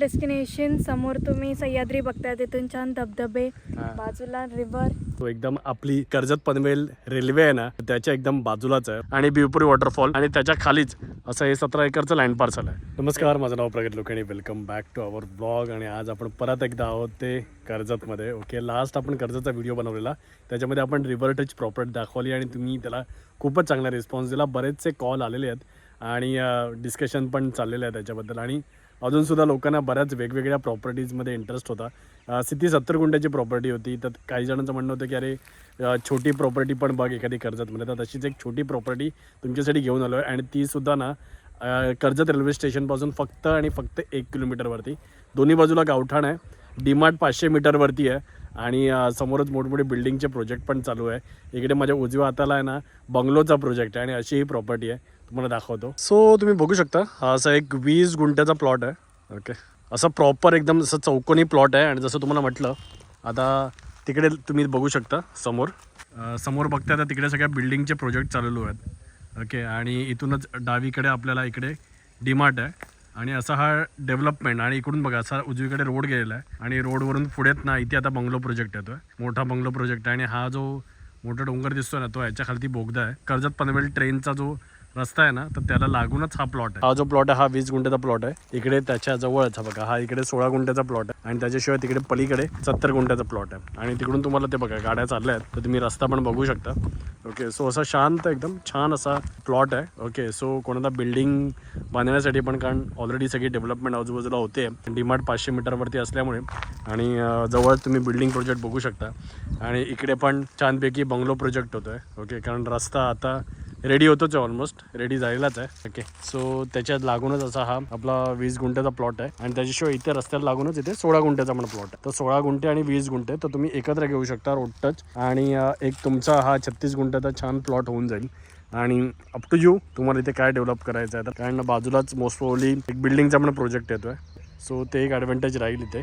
Destination समोर तुम्ही सह्याद्री बघताय तिथून छान धबधबे. बाजूला रिव्हर तो एकदम आपली कर्जत पनवेल रेल्वे आहे ना त्याच्या एकदम बाजूलाच आहे. आणि बिवपुरी वॉटरफॉल आणि त्याच्या खालीच असं हे सतरा एकरचं लँड पार्सल आहे. नमस्कार माझं नाव प्रगत लोकांनी welcome back to our blog आणि आज आपण परत एकदा आहोत ते कर्जतमध्ये. ओके लास्ट आपण कर्जतचा व्हिडिओ बनवलेला. त्याच्यामध्ये आपण रिव्हर टच प्रॉपर्टी दाखवली आणि तुम्ही त्याला खूपच चांगला रिस्पॉन्स दिला. बरेचसे कॉल आलेले आहेत. आणि डिस्कशन पण चाललेलं आहे त्याच्याबद्दल. आणि अजूनसुद्धा लोकांना बऱ्याच वेगवेगळ्या प्रॉपर्टीजमध्ये इंटरेस्ट होता. सिद्धी सत्तर गुंड्याची प्रॉपर्टी होती. तर काही जणांचं म्हणणं होतं की अरे छोटी प्रॉपर्टी पण बघ एखादी कर्जतमध्ये तर तशीच एक छोटी प्रॉपर्टी तुमच्यासाठी घेऊन आलो आहे आणि तीसुद्धा ना कर्जत रेल्वे स्टेशनपासून फक्त आणि फक्त एक किलोमीटरवरती दोन्ही बाजूला गावठाण आहे. डीमार्ट पाचशे मीटरवरती आहे. आणि समोरच मोठमोठे बिल्डिंगचे प्रोजेक्ट पण चालू आहे. इकडे माझ्या उजव्या हाताला आहे ना बंगलोचा प्रोजेक्ट आहे आणि अशी ही प्रॉपर्टी आहे. तुम्हाला दाखवतो. सो तुम्ही बघू शकता हा असा एक वीस गुंठ्याचा प्लॉट आहे. ओके असं प्रॉपर एकदम असं चौकोनी प्लॉट आहे आणि जसं तुम्हाला म्हटलं आता तिकडे तुम्ही बघू शकता समोर. समोर बघता आता तिकडे सगळ्या बिल्डिंगचे प्रोजेक्ट चालू आहेत. ओके आणि इथूनच डावीकडे आपल्याला इकडे डीमार्ट आहे. आणि असा हा डेव्हलपमेंट आणि इकडून बघा असा उजवीकडे रोड गेलेला आहे. आणि रोडवरून पुढेत ना इथे आता बंगलो प्रोजेक्ट येतो आहे मोठा बंगलो प्रोजेक्ट आहे आणि हा जो मोठा डोंगर दिसतो ना तो याच्या खालती बोगदा आहे. कर्जत पनवेल ट्रेनचा जो रस्ता आहे ना तर त्याला लागूनच हा प्लॉट आहे. हा जो प्लॉट आहे हा वीस गुंठ्याचा प्लॉट आहे. इकडे त्याच्या जवळच हा बघा. हा इकडे सोळा गुंठ्याचा प्लॉट आहे. आणि त्याच्याशिवाय तिकडे पलीकडे सत्तर गुंठ्याचा प्लॉट आहे. आणि तिकडून तुम्हाला ते बघा गाड्या चालल्या आहेत. तर तुम्ही रस्ता पण बघू शकता. ओके सो असा शांत एकदम छान असा प्लॉट आहे. ओके सो कोणाला बिल्डिंग बांधण्यासाठी पण कारण ऑलरेडी सगळी डेव्हलपमेंट आजूबाजूला होते. डिमार्ट पाचशे मीटरवरती असल्यामुळे. आणि जवळ तुम्ही बिल्डिंग प्रोजेक्ट बघू शकता. आणि इकडे पण छानपैकी बंगलो प्रोजेक्ट होतो आहे ओके कारण रस्ता आता रेडी होतोच आहे ऑलमोस्ट रेडी झालेलाच आहे. ओके सो त्याच्यात लागूनच असा हा आपला वीस गुंठ्याचा प्लॉट आहे. आणि त्याच्याशिवाय इथे रस्त्याला लागूनच इथे सोळा गुंठ्याचा पण प्लॉट आहे. तर सोळा गुंठे आणि वीस गुंठे तर तुम्ही एकत्र घेऊ शकता रोड टच आणि एक तुमचा हा छत्तीस गुंठ्याचा छान प्लॉट होऊन जाईल. आणि अप टू यू तुम्हाला इथे काय डेव्हलप करायचं आहे तर. कारण बाजूलाच मोस्ट ओली एक बिल्डिंगचा पण प्रोजेक्ट येतो आहे सो ते एक ॲडव्हान्टेज राहील इथे.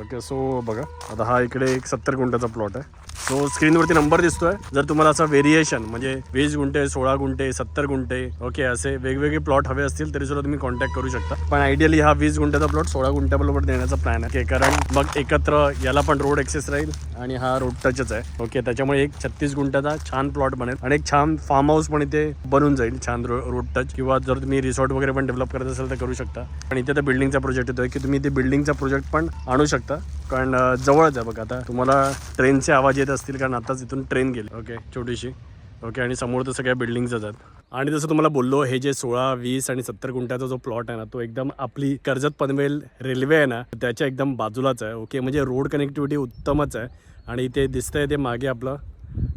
ओके सो बघा. आता हा इकडे एक सत्तर गुंठ्याचा प्लॉट आहे. सो स्क्रीनवरती नंबर दिसतोय. जर तुम्हाला असं व्हेरिएशन म्हणजे वीस गुंठे सोळा गुंठे सत्तर गुंठे ओके असे वेगवेगळे प्लॉट हवे असतील तरी सुद्धा तुम्ही कॉन्टॅक्ट करू शकता. पण आयडियली हा वीस गुंठ्याचा प्लॉट सोळा गुंठ्याबरोबर देण्याचा प्लॅन आहे. कारण मग एकत्र याला पण रोड एक्सेस राहील आणि हा रोड टचच आहे. ओके त्याच्यामुळे एक छत्तीस गुंठ्याचा छान प्लॉट बनेल आणि एक छान फार्म हाऊस पण इथे बनून जाईल छान रो रोड टच किंवा जर तुम्ही रिसॉर्ट वगैरे पण डेव्हलप करत असेल तर करू शकता. आणि इथे तर बिल्डिंगचा प्रोजेक्ट येतोय की तुम्ही ते बिल्डिंगचा प्रोजेक्ट पण आणू शकता. कारण जवळच आहे बघा आता. तुम्हाला ट्रेनचे आवाज येत असतील कारण आताच इथून ट्रेन गेली. ओके छोटीशी. ओके आणि समोर तर सगळ्या बिल्डिंगच आहेत. आणि जसं तुम्हाला बोललो हे जे सोळा वीस आणि सत्तर गुंठ्याचा जो प्लॉट आहे ना तो एकदम आपली कर्जत पनवेल रेल्वे आहे ना त्याच्या एकदम बाजूलाच आहे. ओके म्हणजे रोड कनेक्टिव्हिटी उत्तमच आहे. आणि इथे दिसतंय ते मागे आपलं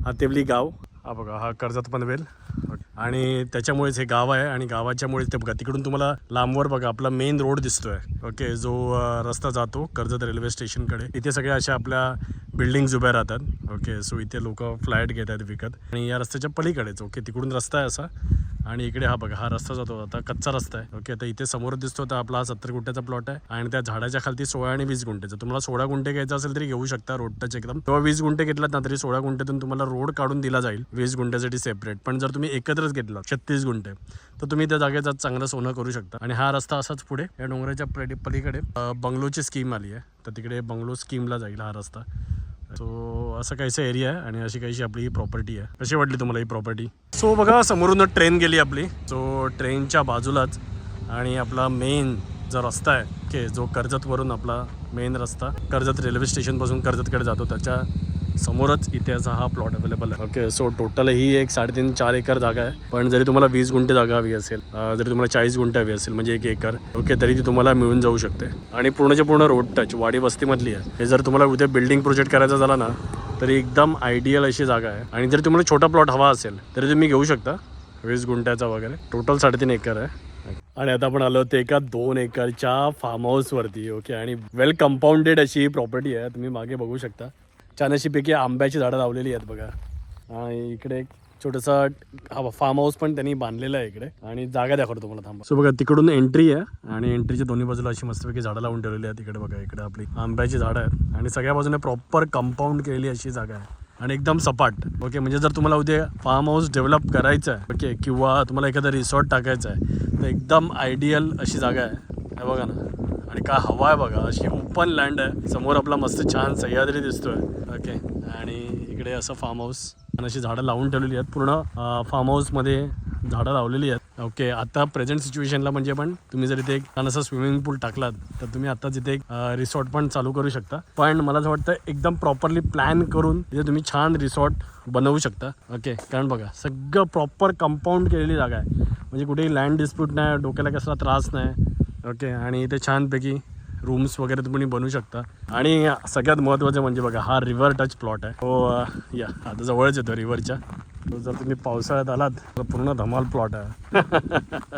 हातेवली गाव. हा बघा हा कर्जत पनवेल. आणि त्याच्यामुळेच हे गाव आहे आणि गावाच्यामुळेच ते बघा तिकडून तुम्हाला लांबवर बघा आपला मेन रोड दिसतोय. ओके जो रस्ता जातो कर्जत रेल्वे स्टेशनकडे. इथे सगळ्या अशा आपल्या बिल्डिंग्स उभ्या राहतात. ओके सो इथे लोक फ्लॅट घेत आहेत विकत. आणि या रस्त्याच्या पलीकडेच. ओके तिकडून रस्ता आहे असा. आणि इकडे हा बघा हा रस्ता जातो. आता कच्चा रस्ता आहे. ओके आता इथे समोर दिसतो तर आपला हा सत्तर गुंठ्याचा प्लॉट आहे आणि त्या झाडाच्या खालती सोळा आणि वीस गुंठ्याचा तुम्हाला सोळा गुंठे घ्यायचा असेल तरी घेऊ शकता रोड टच एकदम. किंवा वीस गुंठे घेतलात ना तरी सोळा गुंठ्यातून तुम्हाला रोड काढून दिला जाईल वीस गुंठ्यासाठी सेपरेट पण जर तुम्ही एकत्रच घेतला छत्तीस गुंठे तर तुम्ही त्या जागेचा चांगलं सोनं करू शकता. आणि हा रस्ता असाच पुढे या डोंगराच्या पलीकडे बंगलोची स्कीम आली आहे. तर तिकडे बंगलो स्कीमला जाईल हा रस्ता. सो असं काहीसा एरिया आहे आणि अशी काहीशी आपली ही प्रॉपर्टी आहे. कशी वाटली तुम्हाला ही प्रॉपर्टी सो बघा समोरून ट्रेन गेली आपली. सो ट्रेनच्या बाजूलाच आणि आपला मेन जो रस्ता आहे के जो कर्जतवरून आपला मेन रस्ता कर्जत रेल्वे स्टेशनपासून कर्जतकडे जातो त्याच्या समोरच इतिहास हा प्लॉट अवेलेबल आहे. ओके सो टोटल ही एक साडेतीन चार एकर जागा आहे. पण जरी तुम्हाला वीस गुंठे जागा हवी असेल जरी तुम्हाला चाळीस गुंठे हवी असेल म्हणजे एक एकर ओके तरी ती तुम्हाला मिळून जाऊ शकते. आणि पूर्णच्या पूर्ण रोड टच वाडी वस्तीमधली आहे. हे जर तुम्हाला उद्या बिल्डिंग प्रोजेक्ट करायचा झाला ना तरी एकदम आयडियल अशी जागा आहे. आणि जर तुम्हाला छोटा प्लॉट हवा असेल तरी तुम्ही घेऊ शकता. वीस गुंठ्याचा वगैरे. टोटल साडेतीन एकर आहे. आणि आता आपण आलो होतो एका दोन एकरच्या फार्म हाऊसवरती ओके आणि वेल कंपाऊंडेड अशी ही प्रॉपर्टी आहे. तुम्ही मागे बघू शकता. छान अशी पैकी आंब्याची झाडं लावलेली आहेत बघा. आणि इकडे एक छोटंसा फार्म हाऊस पण त्यांनी बांधलेला आहे इकडे. आणि जागा दाखवतो तुम्हाला थांबा. सो बघा तिकडून एंट्री आहे आणि एंट्रीच्या दोन्ही बाजूला अशी मस्तपैकी झाडं लावून ठेवलेली आहेत इकडे बघा इकडे आपली आंब्याची झाडं आहेत. आणि सगळ्या बाजूने प्रॉपर कंपाऊंड केलेली अशी जागा आहे. आणि एकदम सपाट. ओके म्हणजे जर तुम्हाला उद्या फार्म हाऊस डेव्हलप करायचं आहे ओके किंवा तुम्हाला एखादा रिसॉर्ट टाकायचं आहे तर एकदम आयडियल अशी जागा आहे. हे बघा ना. आणि का हवा आहे बघा. अशी ओपन लँड आहे. समोर आपला मस्त छान सह्याद्री दिसतोय. ओके आणि इकडे असं फार्म हाऊस आणि अशी झाडं लावून ठेवलेली आहेत. पूर्ण फार्म हाऊसमध्ये झाडं लावलेली आहेत. ओके आता प्रेझेंट सिच्युएशनला म्हणजे पण तुम्ही जर इथे एक छान असं स्विमिंग पूल टाकलात तर तुम्ही आता तिथे एक रिसॉर्ट पण चालू करू शकता. पण मला असं वाटतं एकदम प्रॉपरली प्लॅन करून तिथे तुम्ही छान रिसॉर्ट बनवू शकता. ओके कारण बघा सगळं प्रॉपर कंपाऊंड केलेली जागा आहे. म्हणजे कुठेही लँड डिस्प्यूट नाही डोक्याला कसला त्रास नाही. ओके आणि इथे छानपैकी रूम्स वगैरे तुम्ही बनवू शकता. आणि सगळ्यात महत्त्वाचं म्हणजे बघा हा रिव्हर टच प्लॉट आहे. हो या आता जवळच येतो रिव्हरच्या तो जर तुम्ही पावसाळ्यात आलात तर पूर्ण धमाल प्लॉट आहे.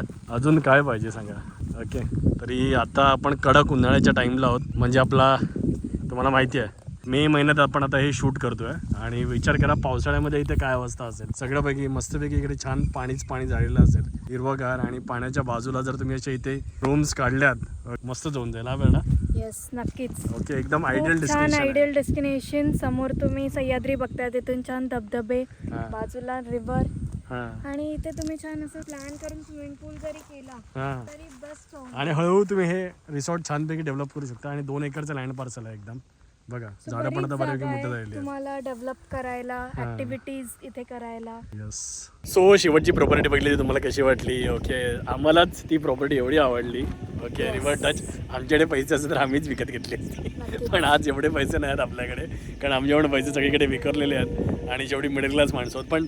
अजून काय पाहिजे सांगा? ओके तरी आता आपण कडक उन्हाळ्याच्या टाईमला आहोत. म्हणजे आपला तुम्हाला माहिती आहे मे महिन्यात आपण आता हे शूट करतोय. आणि विचार करा पावसाळ्यामध्ये इथे काय अवस्था असेल? सगळ्यापैकी मस्तपैकी इकडे छान पाणीच पाणी झालेलं असेल. हिरवगार आणि पाण्याच्या बाजूला जर तुम्ही अशा इथे रूम्स काढल्यात मस्त जाऊन जाईल हा बेटा? येस नक्कीच. ओके एकदम खूप आयडियल छान डेस्टिनेशन आयडियल डेस्टिनेशन समोर तुम्ही सह्याद्री बघताय तिथून छान धबधबे हा. बाजूला रिव्हर हां. आणि इथे तुम्ही छान असं प्लॅन करून स्विमिंग पूल जरी केला हां. तरी बेस्ट आणि हळूहळू तुम्ही हे रिसॉर्ट छानपैकी डेव्हलप करू शकता. आणि दोन एकरचं लँड पार्सल आहे एकदम. बघा झाडं पण आता बऱ्यापैकी मोठं झालेली आहेत. तुम्हाला डेव्हलप करायला ऍक्टिव्हिटीज इथे करायला. येस सो शेवटची प्रॉपर्टी बघितली ती तुम्हाला कशी वाटली? ओके आम्हालाच ती प्रॉपर्टी एवढी आवडली. ओके रिव्हर टच आमच्याकडे पैसे असते तर आम्हीच विकत घेतली. असती पण आज एवढे पैसे नाही आहेत आपल्याकडे. कारण आमच्याकडे पैसे सगळीकडे विकरलेले आहेत आणि जेवढी मिडल क्लास माणसं आहेत. पण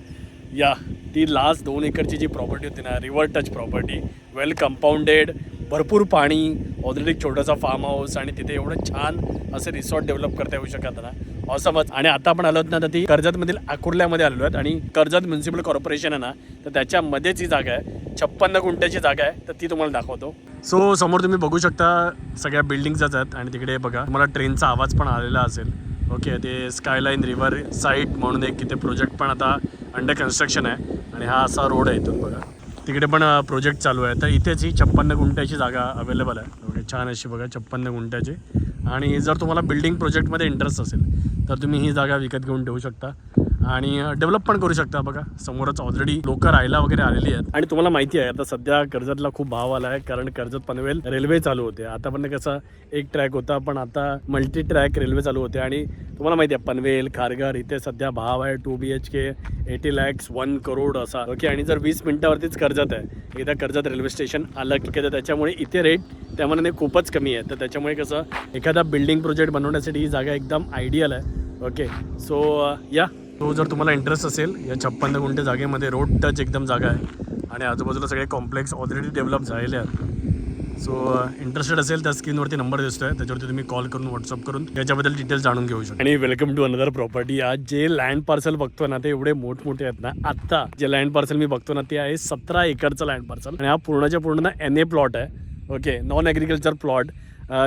या ती लास्ट दोन एकरची जी प्रॉपर्टी होती ना river touch property well compounded भरपूर पाणी ऑलरेडी एक छोटासा फार्म हाऊस आणि तिथे एवढं छान असं रिसॉर्ट डेव्हलप करता येऊ शकत ना असमच आणि आता आपण आलो ना तर ती कर्जतमधील आकुर्ल्यामध्ये आलो आहेत. आणि कर्जत म्युन्सिपल कॉर्पोरेशन आहे ना तर त्याच्यामध्येच ही जागा आहे. छप्पन्न गुंठ्याची जागा आहे तर ती तुम्हाला दाखवतो. सो समोर तुम्ही बघू शकता सगळ्या बिल्डिंग्सच आहेत आणि तिकडे बघा तुम्हाला ट्रेनचा आवाज पण आलेला असेल. ओके ते स्कायलाईन रिव्हर साईट म्हणून एक तिथे प्रोजेक्ट पण आता अंडर कन्स्ट्रक्शन आहे. आणि हा असा रोड आहे इथून बघा. तिकडे पण प्रोजेक्ट चालू आहे. तर इथेच ही छप्पन्न गुंठ्याची जागा अवेलेबल आहे. ओके छान अशी बघा छप्पन्न गुंठ्याची. आणि जर तुम्हाला बिल्डिंग प्रोजेक्टमध्ये इंटरेस्ट असेल तर तुम्ही ही जागा विकत घेऊन ठेवू शकता. आणि डेव्हलप पण करू शकता बघा. समोरच ऑलरेडी लोक राहायला वगैरे आलेली आहेत. आणि तुम्हाला माहिती आहे आता सध्या कर्जतला खूप भाव आला आहे. कारण कर्जत पनवेल रेल्वे चालू होते. आता पण कसं एक ट्रॅक होता पण आता मल्टी ट्रॅक रेल्वे चालू होते. आणि तुम्हाला माहिती आहे पनवेल खारघर इथे सध्या भाव आहे two B H K eighty lakhs one crore असा. ओके आणि जर वीस मिनिटावरतीच कर्जत आहे एकदा कर्जत रेल्वे स्टेशन आलं की तर त्याच्यामुळे इथे रेट त्यामानाने खूपच कमी आहे. तर त्याच्यामुळे कसं एखादा बिल्डिंग प्रोजेक्ट बनवण्यासाठी ही जागा एकदम आयडियल आहे. ओके सो या. तो जर तुम्हाला इंटरेस्ट असेल या छप्पन्न गुंठे जागेमध्ये रोड टच एकदम जागा आहे. आणि आजूबाजूला सगळे कॉम्प्लेक्स ऑलरेडी डेव्हलप झालेले आहेत. सो इंटरेस्टेड असेल त्या स्क्रीनवरती नंबर दिसतोय. त्याच्यावरती तुम्ही कॉल करून व्हॉट्सअप करून त्याच्याबद्दल डिटेल्स जाणून घेऊ शकता. आणि वेलकम टू अनदर प्रॉपर्टी आज जे लँड पार्सल बघतो ना ते एवढे मोठमोठे आहेत ना आत्ता जे लँड पार्सल मी बघतो ना ते आहे सतरा एकरचं लँड पार्सल आणि हा पूर्णच्या पूर्ण ना एन ए प्लॉट आहे. ओके नॉन ॲग्रिकल्चर प्लॉट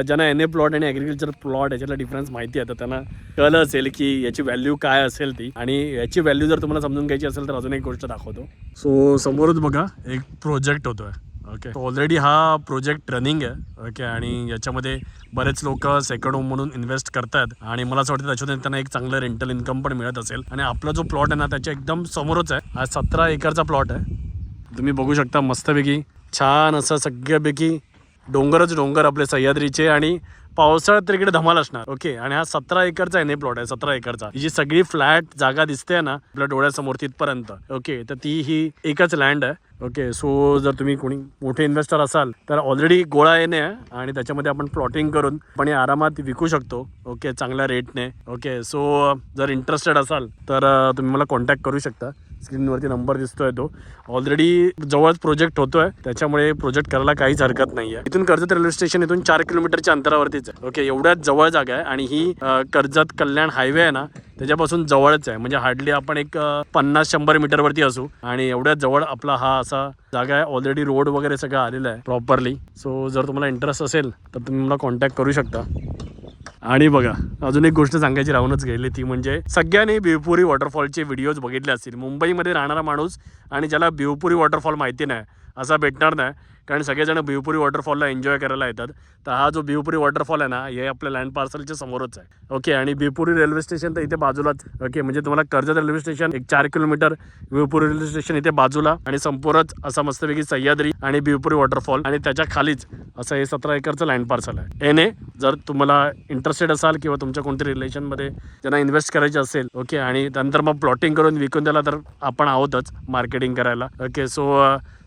ज्यांना एन ए प्लॉट आणि ॲग्रिकल्चर प्लॉट याच्यातला डिफरन्स माहिती आहे तर त्यांना कळलं असेल की याची व्हॅल्यू काय असेल ती. आणि याची व्हॅल्यू जर तुम्हाला समजून घ्यायची असेल तर अजून एक गोष्ट दाखवतो. सो समोरच बघा एक प्रोजेक्ट होतोय ओके ऑलरेडी हा प्रोजेक्ट रनिंग आहे ओके आणि याच्यामध्ये बरेच लोक सेकंड होम म्हणून इन्व्हेस्ट करतात. आणि मला असं वाटतं त्याच्यातून त्यांना एक चांगलं रेंटल इन्कम पण मिळत असेल. आणि आपला जो प्लॉट आहे ना त्याच्या एकदम समोरच आहे. हा सतरा एकरचा प्लॉट आहे. तुम्ही बघू शकता मस्तपैकी छान असं सगळ्यापैकी डोंगरच डोंगर आपले सह्याद्रीचे आणि पावसाळ्यात तर इकडे धमाल असणार. ओके आणि हा सतरा एकरचा एन प्लॉट आहे सतरा एकरचा. ही जी सगळी फ्लॅट जागा दिसते ना आपल्या डोळ्यासमोर तिथपर्यंत. ओके तर ती ही एकच लँड आहे. ओके सो जर तुम्ही कोणी मोठे इन्व्हेस्टर असाल तर ऑलरेडी गोळा येणे आहे आणि त्याच्यामध्ये आपण प्लॉटिंग करून पण आरामात विकू शकतो. ओके चांगल्या रेटने ओके सो जर इंटरेस्टेड असाल तर तुम्ही मला कॉन्टॅक्ट करू शकता. स्क्रीनवरती नंबर दिसतोय तो. ऑलरेडी जवळच प्रोजेक्ट होतोय. त्याच्यामुळे प्रोजेक्ट करायला काहीच हरकत नाही आहे इथून कर्जत रेल्वे स्टेशन इथून चार किलोमीटरच्या अंतरावरतीच आहे. ओके एवढ्याच जवळ जागा आहे आणि ही कर्जत कल्याण हायवे आहे ना त्याच्यापासून जवळच आहे. म्हणजे हार्डली आपण एक पन्नास शंभर मीटरवरती असू. आणि एवढ्या जवळ आपला हा असा जागा आहे. ऑलरेडी रोड वगैरे सगळं आलेलं आहे प्रॉपरली सो जर तुम्हाला इंटरेस्ट असेल तर तुम्ही मला कॉन्टॅक्ट करू शकता. आणि बघा अजून एक गोष्ट सांगायची राहूनच गेली ती म्हणजे सगळ्यांनी बिवपुरी वॉटरफॉलचे व्हिडिओज बघितले असतील. मुंबईमध्ये राहणारा माणूस आणि ज्याला भिवपुरी वॉटरफॉल माहिती नाही असा भेटणार नाही. कारण सगळेजण भिवपुरी वॉटरफॉलला एन्जॉय करायला येतात. तर हा जो भिवपुरी वॉटरफॉल आहे ना हे आपल्या लँड पार्सलच्या समोरच आहे. ओके आणि भिवपुरी रेल्वे स्टेशन तर इथे बाजूलाच. ओके म्हणजे तुम्हाला कर्जत रेल्वे स्टेशन एक चार किलोमीटर भिवपुरी रेल्वे स्टेशन इथे बाजूला. आणि संपूर्णच असा मस्तपैकी सह्याद्री आणि भिवपुरी वॉटरफॉल आणि त्याच्या खालीच असं हे सतरा एकरचं लँड पार्सल आहे. एने जर तुम्हाला इंटरेस्टेड असाल किंवा तुमच्या कोणत्या रिलेशनमध्ये ज्यांना इन्व्हेस्ट करायचे असेल ओके आणि नंतर मग प्लॉटिंग करून विकून द्यायला तर आपण आहोतच मार्केटिंग करायला. ओके सो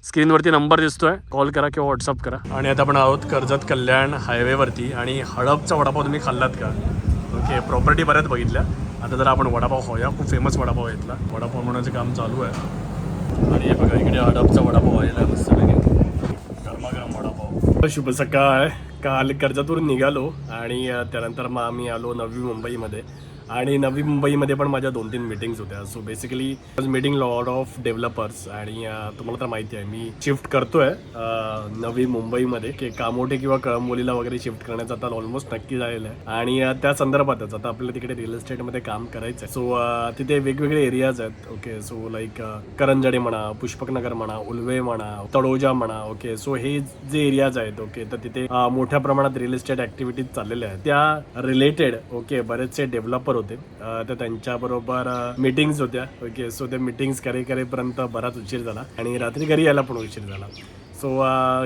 स्क्रीनवरती नंबर दिसतोय. कॉल करा किंवा व्हॉट्सअप करा. आणि आता आपण आहोत कर्जत कल्याण हायवेवरती आणि हडपचा वडापाव तुम्ही खाल्लात का? ओके प्रॉपर्टी बऱ्याच बघितल्या. आता जर आपण वडापाव खाऊया. खूप फेमस वडापाव इथला. वडापाव बनवण्याचं काम चालू आहे. आणि हे बघा इकडे हडपचा वडापाव आहे. मस्तपैकी गरमागरम वडापाव. शुभ सकाळ. काल कर्जतवरून निघालो आणि त्यानंतर मग आम्ही आलो नवी मुंबईमध्ये. आणि नवी मुंबईमध्ये पण माझ्या दोन तीन मिटिंग्स होत्या. So basically meeting lot of developers आणि तुम्हाला तर माहिती आहे मी शिफ्ट करतोय नवी मुंबईमध्ये की कामोठे किंवा कळंबोलीला वगैरे शिफ्ट करण्याचं आता ऑलमोस्ट नक्की झालेलं आहे. आणि त्या संदर्भातच आता आपल्याला तिकडे रिअल इस्टेटमध्ये काम करायचं आहे. सो तिथे वेगवेगळे एरियाज आहेत. ओके सो लाईक करंजडे म्हणा पुष्पकनगर म्हणा उल्वे म्हणा तळोजा म्हणा ओके सो हे जे एरियाज आहेत ओके तर तिथे मोठ्या प्रमाणात रिअल इस्टेट ऍक्टिव्हिटीज चाललेल्या आहेत. त्या रिलेटेड ओके बरेचसे डेव्हलपर होते. तर त्यांच्याबरोबर मीटिंग्स होत्या. ओके सो ते मीटिंग्स करे करेपर्यंत बराच उशीर झाला आणि रात्री घरी यायला पण उशीर झाला. सो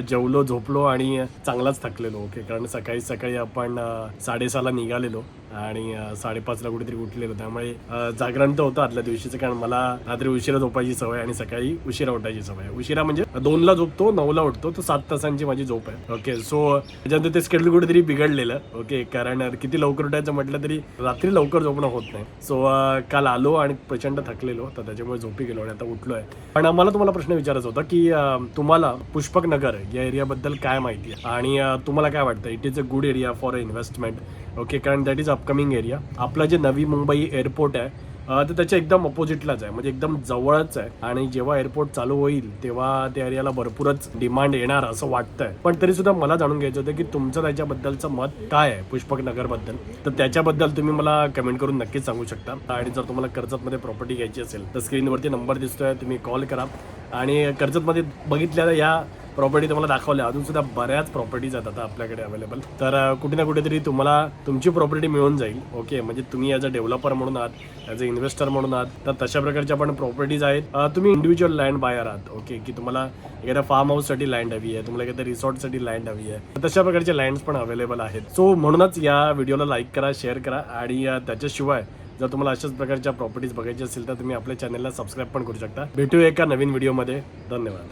जेवलो झोपलो आणि चांगलाच थकलेलो. ओके कारण सकाळी सकाळी आपण साडेसहाला निघालेलो आणि साडेपाचला कुठेतरी उठलेलो. त्यामुळे जागरण तर होतं आदल्या दिवशीचं कारण मला रात्री उशिरा झोपायची सवय आणि सकाळी उशिरा उठायची सवय. उशिरा म्हणजे दोनला झोपतो नऊला उठतो तो सात तासांची माझी झोप आहे. ओके सो त्याच्यानंतर ते स्केड्यूल कुठेतरी बिघडलेलं. ओके कारण किती लवकर उठायचं म्हटलं तरी रात्री लवकर झोपणं होत नाही. सो काल आलो आणि प्रचंड थकलेलो तर त्याच्यामुळे झोपी गेलो आणि आता उठलो आहे पण मला तुम्हाला प्रश्न विचारायचा होता की तुम्हाला पुष्पक नगर या एरियाबद्दल काय माहिती आहे? आणि तुम्हाला काय वाटतं? It is a good area for investment okay कारण दॅट इज अपकमिंग एरिया आपलं जे नवी मुंबई एअरपोर्ट आहे तर त्याच्या एकदम अपोजिटलाच आहे. म्हणजे एकदम जवळच आहे. आणि जेव्हा एअरपोर्ट चालू होईल तेव्हा त्या एरियाला भरपूरच डिमांड येणार असं वाटतंय. पण तरी सुद्धा मला जाणून घ्यायचं होतं की तुमचं त्याच्याबद्दलचं मत काय आहे पुष्पक नगरबद्दल? तर त्याच्याबद्दल तुम्ही मला कमेंट करून नक्कीच सांगू शकता. आणि जर तुम्हाला कर्जतमध्ये प्रॉपर्टी घ्यायची असेल तर स्क्रीनवरती नंबर दिसतोय तुम्ही कॉल करा. आणि कर्जतमध्ये बघितलेल्या या प्रॉपर्टी तुम्हाला दाखवल्या. अजून सुद्धा बऱ्याच प्रॉपर्टीज आहेत आता आपल्याकडे अवेलेबल तर कुठे ना कुठेतरी तुम्हाला तुमची प्रॉपर्टी मिळून जाईल. ओके म्हणजे तुम्ही ॲज अ डेव्हलपर म्हणून आहात ॲज अ इन्व्हेस्टर म्हणून आहात तर तशा प्रकारच्या पण प्रॉपर्टीज आहेत. तुम्ही इंडिव्हिज्युअल लँड बायर आहात. ओके की तुम्हाला एखाद्या फार्म हाऊससाठी लँड हवी आहे तुम्हाला एखाद्या रिसॉर्टसाठी लँड हवी आहे तर तशा प्रकारचे लँड्स पण अवेलेबल आहेत. सो म्हणूनच या व्हिडिओला लाईक करा शेअर करा आणि त्याच्याशिवाय जर तुम्हाला अशाच प्रकारच्या प्रॉपर्टीज बघायची असेल तर तुम्ही आपल्या चॅनलला सबस्क्राईब पण करू शकता. भेटूया एका नवीन व्हिडिओमध्ये धन्यवाद.